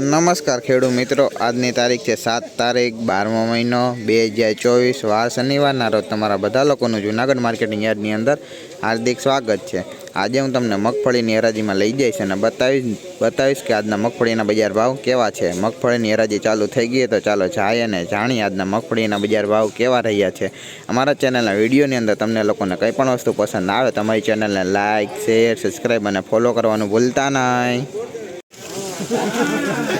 નમસ્કાર ખેડૂત મિત્રો. આજની તારીખ છે સાત તારીખ, બારમો મહિનો, બે હજાર ચોવીસ. વાર શનિવારના રોજ તમારા બધા લોકોનું જૂનાગઢ માર્કેટિંગ યાર્ડની અંદર હાર્દિક સ્વાગત છે. આજે હું તમને મગફળીની હરાજીમાં લઈ જઈશ અને બતાવીશ બતાવીશ કે આજના મગફળીના બજાર ભાવ કેવા છે. મગફળીની હરાજી ચાલુ થઈ ગઈ તો ચાલો જાય અને જાણીએ આજના મગફળીના બજાર ભાવ કેવા રહ્યા છે. અમારા ચેનલના વિડીયોની અંદર તમને લોકોને કંઈ પણ વસ્તુ પસંદ આવે તો અમારી ચેનલને લાઇક શેર, સબસ્ક્રાઈબ અને ફોલો કરવાનું ભૂલતા નહીં.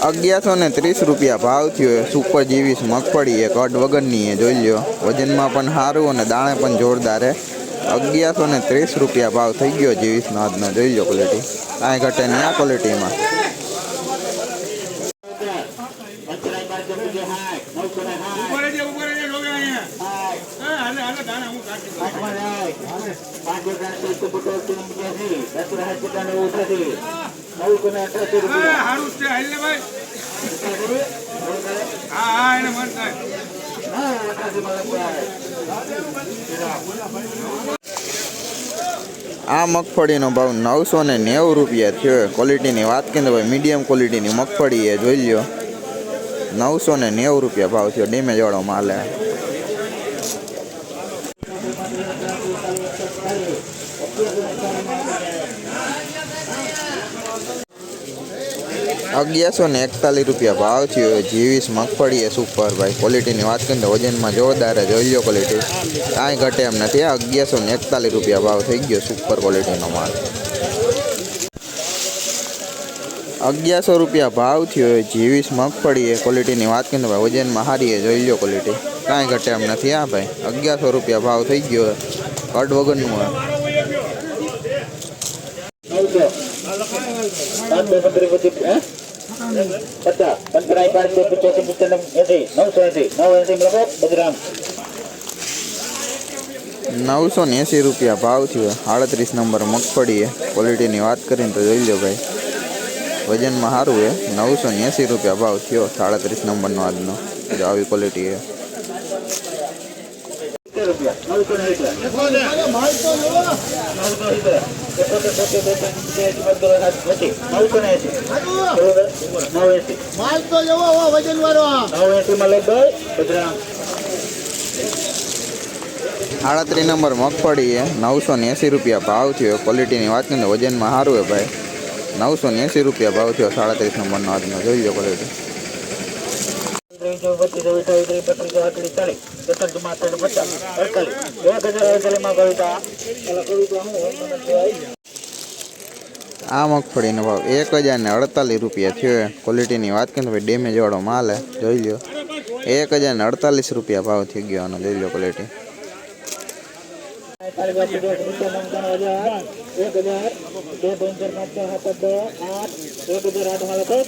અગિયારસો ને ત્રીસ રૂપિયા ભાવ થયો સુપર જીવીસ મગફળી એક અડ વગરની એ જોઈ લ્યો. વજનમાં પણ સારું અને દાણે પણ જોરદાર હે. અગિયારસો ને ત્રીસ રૂપિયા ભાવ થઈ ગયો જીવીસનો આજનો. જોઈ લો ક્વોલિટી કાંઈ ઘટે નહીં આ ક્વોલિટીમાં હા એને મન આ મગફળીનો ભાવ નવસો ને નેવું રૂપિયા થયો ક્વોલિટીની વાત કરીને ભાઈ મીડિયમ ક્વોલિટીની મગફળી એ જોઈ લ્યો. નવસો ને નેવું રૂપિયા ભાવ થયો. ડેમેજ વાળો માલ હે. અગિયારસો ને એકતાલીસ રૂપિયા ભાવ થયો જીવીસ મગફળી એ સુપર ભાઈ ક્વોલિટીની વાત કરીએ તો વજનમાં જોરદાર છે જોઈ લો ક્વોલિટી કાંઈ ઘટે એમ નથી. અગિયારસો ને એકતાલીસ રૂપિયા ભાવ થઈ ગયો સુપર ક્વોલિટીનો માલ. અગિયારસો રૂપિયા ભાવ થયો જીવીસ મગફળી એ ક્વોલિટીની વાત કરીએ તો ભાઈ વજનમાં સારી એ જોઈ લો ક્વોલિટી કાંઈ ઘટે એમ નથી. હા ભાઈ, અગિયારસો રૂપિયા ભાવ થઈ ગયો કડ વગરનું હોય નવસો એસી એસી ને એંસી રૂપિયા ભાવ થયો. આડત્રીસ નંબર મગફળી ક્વોલિટીની વાત કરીને તો જોઈ લો ભાઈ. વજનમાં સારું એ નવસો ને એંસી રૂપિયા ભાવ થયો. સાડત્રીસ નંબરનો આજનો. જો આવી ક્વોલિટી એ રૂપિયા આડત્રીસ નંબર મગફળી છે નવસો ને એંસી રૂપિયા ભાવ થયો. ક્વોલિટીની વાત કરીને વજનમાં સારું હે ભાઈ. નવસો ને એંસી રૂપિયા ભાવ થયો સાડત્રીસ નંબરનો આજનો. જોઈ લો ક્વોલિટી બત્રીસ અઠાવીસ ત્રીસ બત્રીસ આડત્રીસ ચાલીસ તેતાલીસ માત્ર પચાસ અડતાલીસ. એક હજાર અડતાલીસ કવિતા પેલા કવિતા હું આ મગફળીનો ભાવ એક હજાર ને અડતાલીસ રૂપિયા થયો. ક્વોલિટીની વાત કરીએ તો ભાઈ ડેમેજ વાળો માલ હે જોઈ લો એક હજાર ને અડતાલીસ રૂપિયા ભાવ થઈ ગયો આનો જોઈ લો ક્વોલિટી એક હજાર બે પંચર પાંચ સાત આઠ એક હજાર આઠમાં લખો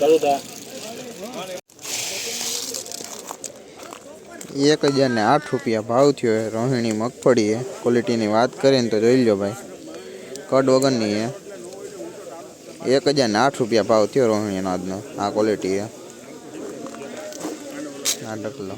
કવિતા એક હજાર ને આઠ રૂપિયા ભાવ થયો છે. રોહિણી મગફળી છે. ક્વોલિટીની વાત કરીએ ને તો જોઈ લો ભાઈ. કડ વગરની છે. એક હજાર ને આઠ રૂપિયા ભાવ થયો રોહિણીનો આજનો. આ ક્વોલિટી છે. આ ડકલો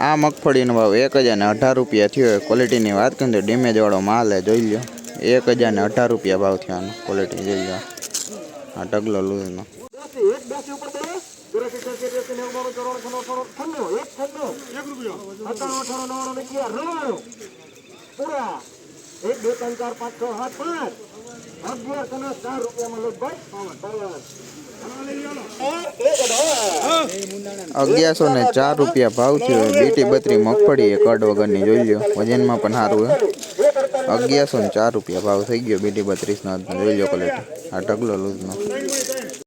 આ મગફળીનો ભાવ એક હજાર ને અઢાર રૂપિયા થયો. ક્વોલિટીની વાત કરીએ તો ડેમેજ વાળો માલ જોઈ લો એક હજાર ને અઢાર રૂપિયા ભાવ થયો આનો. ક્વોલિટી જોઈ લો. આ ઢગલો લૂઝનો બેસી એક એક એક એક ચાર લો એક અગિયારસો ને ચાર રૂપિયા ભાવ થયો. બીટી બત્રી મગફળી એ કડ વગરની જોઈ લ્યો વજનમાં પણ સારું અગિયારસો ને ચાર રૂપિયા ભાવ થઈ ગયો. બીટી બત્રીસનો જોઈ લો ક્વોલિટી આ ઢગલો લૂઝનો.